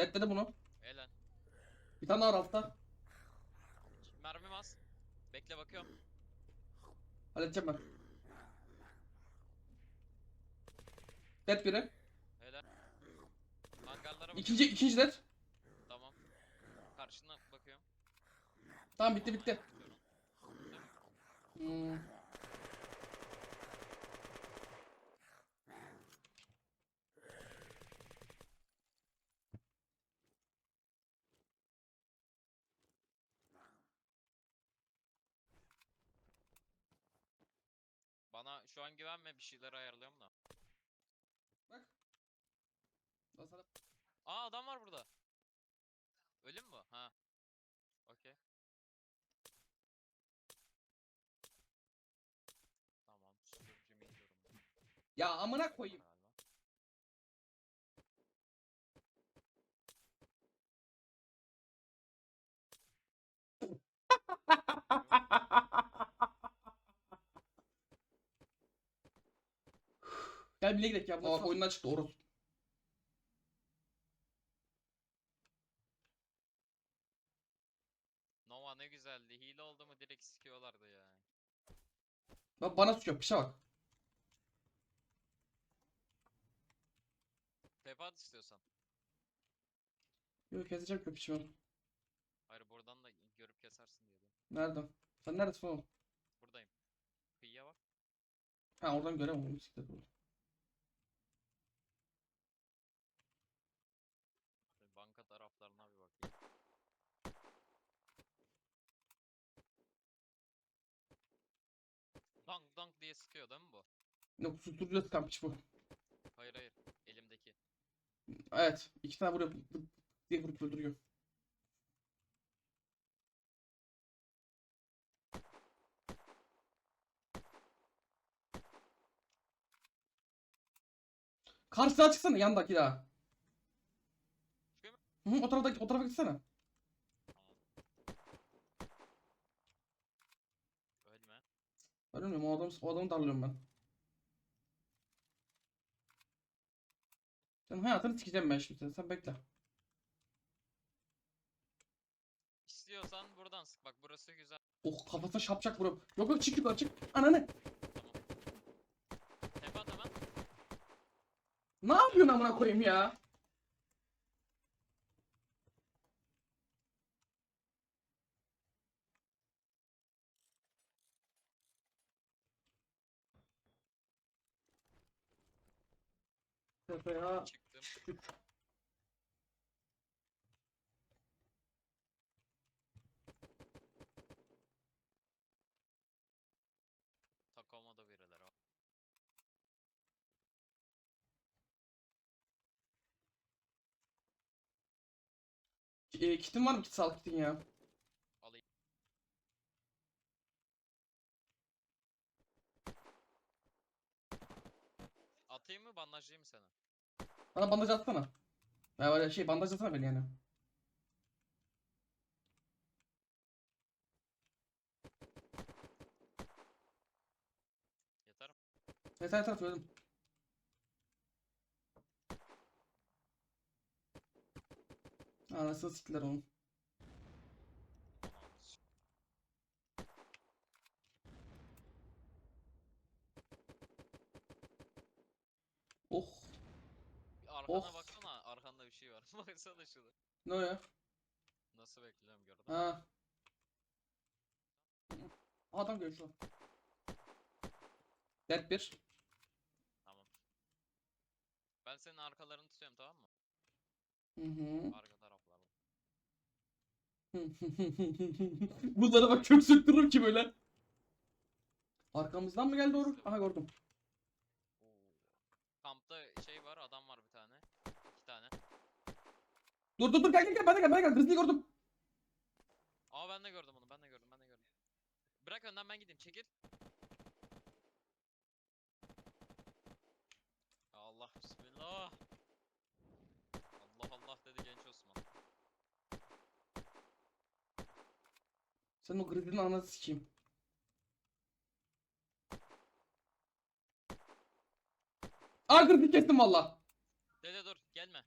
Detledi bunu. Helal. Bir tane daha var altta. Mermim az. Bekle bakıyorum. Halledeceğim ben. Dead biri. Helal. Hangarlara bakıyorum. İkinci, ikinci dead. Tamam. Karşına bakıyorum. Tamam bitti bitti. Hmm. Bana şu an güvenme bir şeyler ayarlıyorum da. Bak. Lan sana- Aa adam var burada. Ölüm mü? Ha. Okey. Tamam. Ya amına koyayım. Bile gidelim ya. Bak oyundan çıktı Oros. Nova ne güzeldi. Hile oldu mu direkt sikiyorlardı ya. Bak bana suçuyor. Pişe bak. Tepe at istiyorsan. Yok keseceğim köpüşü ben. Hayır buradan da görüp kesersin diye. dedim. Nerede? Sen neredesin oğlum? Buradayım. Kıyıya bak. Ha oradan göremem bisiklet. Banka taraflarına bir bakayım. Dank dank diye sıkıyor değil mi bu? Yok susturucu sıkan piç bu. Hayır hayır. Elimdeki. Evet. iki tane vuruyor. Pıt pıt diye vurup öldürüyor. Karşısına çıksana yandaki daha. Hı o tarafa, o tarafa gitsene. Ölme. Ben bilmiyorum o adamı, o adamı darlıyorum ben. Sen hayatını sikeceğim ben şimdi sen, bekle. İstiyorsan buradan sık. Bak burası güzel. Oh kafasına şapşak vurup. Yok yok çık yukarı çık. Ananı. Tamam. Tepe at hemen. Ne yapıyorsun amına koyayım ya? Tepeye Çıktım. Takoma da birileri var. e, kitin var mı kit sağlık kitin ya? Alayım. Atayım mı bandajlayayım mı seni? Bana bandaj atsana. Ya şey bandaj atsana beni yani. Mi? Yeter yeter söyledim. Anasını siktiler onu. Anam, s- Oh. Bir Arkana baksana arkanda bir şey var. Baksana şunu. Ne o ya? Nasıl bekliyorum gördün mü? Ha. Adam görüyor şu an. Dead bir. Tamam. Ben senin arkalarını tutuyorum tamam mı? Hı hı. Arka taraflarda. Bunlara bak kök söktürürüm ki böyle. Arkamızdan mı geldi doğru? Aha gördüm. Oo. Kampta şey var bir tane. İki tane. Dur dur dur gel gel gel de gel ben de gel. Grizzly'yi gördüm. Aa ben de gördüm onu ben de gördüm ben de gördüm. Bırak önden ben gideyim çekil. Allah bismillah. Allah Allah dedi genç Osman. Sen o Grizzly'nin anasını sikeyim. Aa Grizzly kestim valla. Dede dur gelme.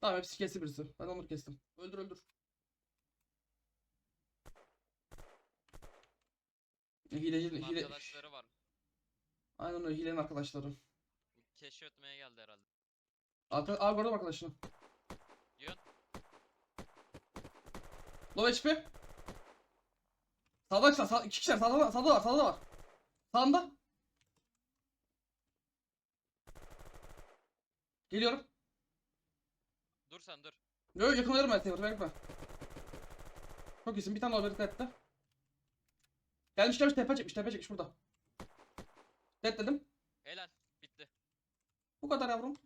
Tamam hepsi kesti birisi. Ben onu kestim. Öldür öldür. Hileci, Bunun hile, arkadaşları var. aynen öyle hilenin arkadaşları. Keşfetmeye geldi herhalde. Arka, abi gördüm arkadaşını. Yön. Low HP. Sağda sağ, sağ, iki kişiler sağda, sağda var sağda var. Sağında. Geliyorum. Dur sen dur. Yok yakınlarım ben seni bekle. Çok iyisin bir tane bir etti. Gelmiş gelmiş tepe çekmiş tepe çekmiş burada. Dead dedim. Helal. Bitti. Bu kadar yavrum.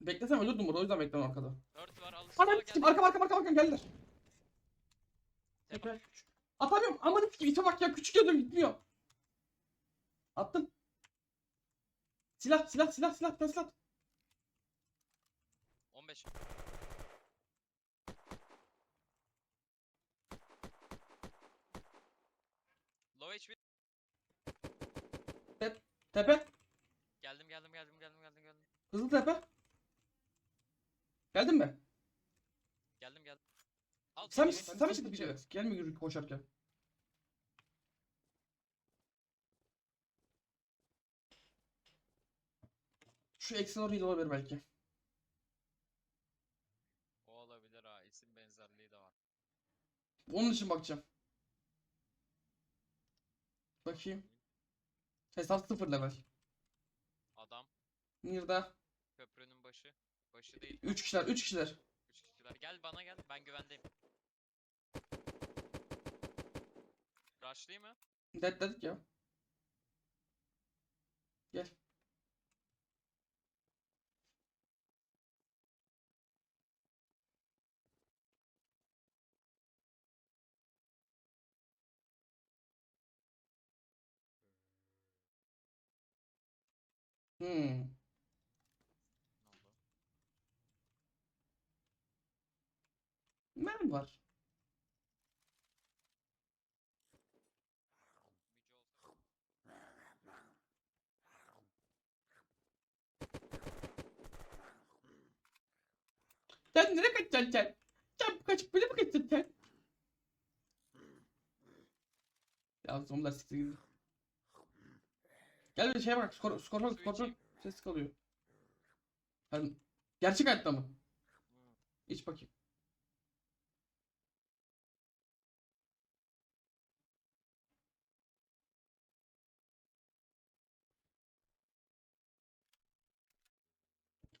Beklesem ölürdüm burada o yüzden bekliyorum arkada. Ört var al. Anam sikim arka arka arka arka geldiler. Tepe. Atamıyorum aman sikim ite bak ya küçük yazıyor gitmiyor. Attım. Silah silah silah silah silah silah. 15. Low HP. Tepe. Geldim geldim geldim geldim geldim geldim. Hızlı tepe. Geldin mi? Geldim geldim. Al. Sen mi sen mi çıktın bir şey? Gelme yürü koşarken. Şu Excelor olabilir belki. O olabilir ha. isim benzerliği de var. Onun için bakacağım. Bakayım. Hesap sıfır level. Adam. Nirda. Köprünün başı. Başı değil. 3 kişiler 3 kişiler. 3 kişiler. Gel bana gel. Ben güvendeyim. Rushlayayım mı? Dead dedik ya. Gel. Hmm. Ne oldu? Mermi var. Sen nereye kaçacaksın sen? Sen kaçıp böyle mi kaçacaksın sen? Ya zombiler siktir. Gel bir şeye bak. Skor, skor, Su skor, içeyim. ses kalıyor. Yani, gerçek hayatta mı? İç bakayım.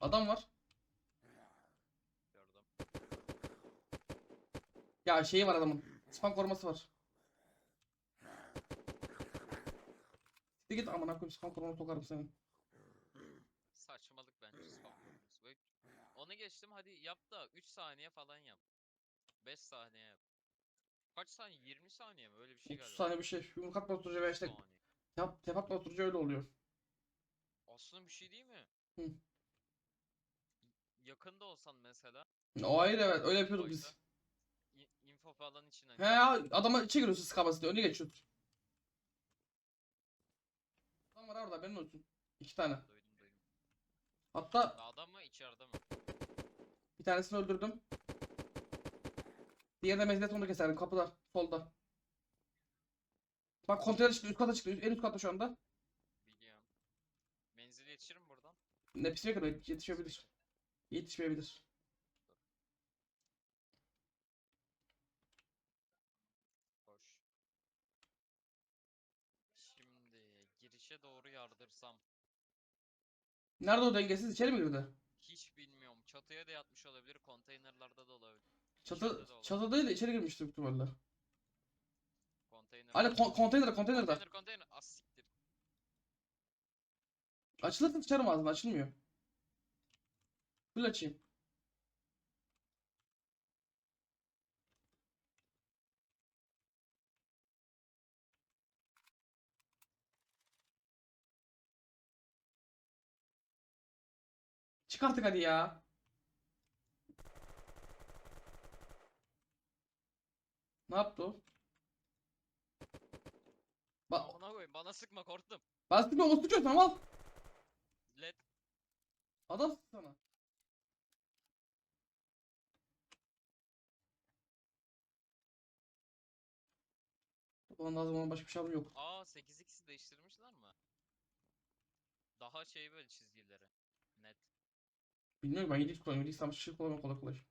Adam var. Ya şeyi var adamın. Spam koruması var. Siktir git amına koyayım spam korumanı sokarım seni. Saçmalık bence spam. Böyle- Onu geçtim hadi yap da 3 saniye falan yap. 5 saniye yap. Kaç saniye? 20 saniye mi? Öyle bir şey 30 galiba. saniye bir şey. Yumruk atma oturucu ve işte saniye. tep, tep atma oturucu öyle oluyor. Aslında bir şey değil mi? Hı. Yakında olsan mesela O ayrı evet öyle yapıyorduk biz. Oysa- i- info falan için hani He ya adama içe giriyorsun skabası diye önüne geçiyorsun. Adam var orada benim olsun. İki tane. duydum duydum. Hatta Dağda mı içeride mi? bir tanesini öldürdüm. Diğerine mezuniyet onu keserdim kapıda solda. Bak konteyner çıktı üst kata çıktı en üst katta şu anda. Biliyorum. Menzil yetişir mi buradan? Ne pis kadar yetişebilir. Yetişmeyebilir. Hoş. Şimdi girişe doğru yardırsam. Nerede o dengesiz içeri mi girdi? Hiç bilmiyorum. Çatıya da yatmış olabilir. Konteynerlarda da olabilir. Çatı, İçeride de olabilir. çatı değil de içeri girmişti büyük ihtimalle. Konteyner. Hani kon konteyner konteynerda. konteyner konteyner. Az siktir. Açılırsa sıçarım ağzına açılmıyor. Full açayım. Çık artık hadi ya. Ne yaptı o? Ba Ona koyayım bana sıkma korktum. ben sıkma o sıkıyor tamam al. Led Adam sıktı sana. Ulan lazım ona başka bir şey yok. aa 8x'i değiştirmişler mi? Daha şey böyle çizgileri. Net. Bilmiyorum ben 7x kullanıyorum. 7x tam şey kullanmıyorum kolay kolay.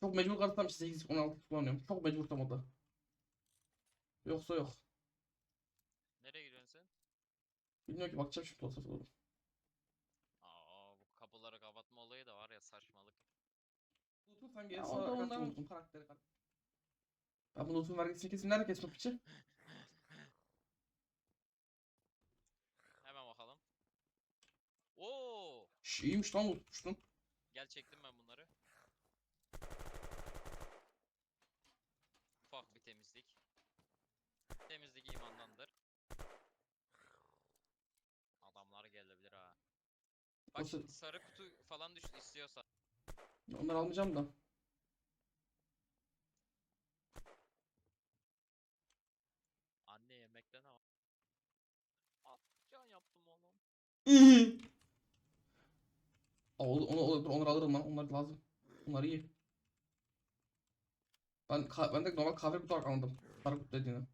Çok mecbur kalsam işte 8x 16x kullanıyorum. Çok mecbur tam o da. Yoksa yok. Nereye giriyorsun sen? Bilmiyorum ki bakacağım şimdi olsa doğru. Aa bu kapıları kapatma olayı da var ya saçmalık. Loot'un sen Ya gelirse o da karakteri. Ben bu loot'un vergisini kesin nerede kesmek için? Hemen bakalım. Oo! Şş, iyiymiş lan loot tutmuştun. Gel çektim ben bunları. Ufak bir temizlik. Temizlik imandandır. Adamlar gelebilir ha. Bak Nasıl? sarı kutu falan düştü istiyorsa. Onları almayacağım da. Anne yemekte ne var? Atcan yaptım oğlum. Onu, onu, onları alırım lan. Onlar lazım. Onlar iyi. Ben ben de normal kahve kutu anladım. Sarı kutu dediğini.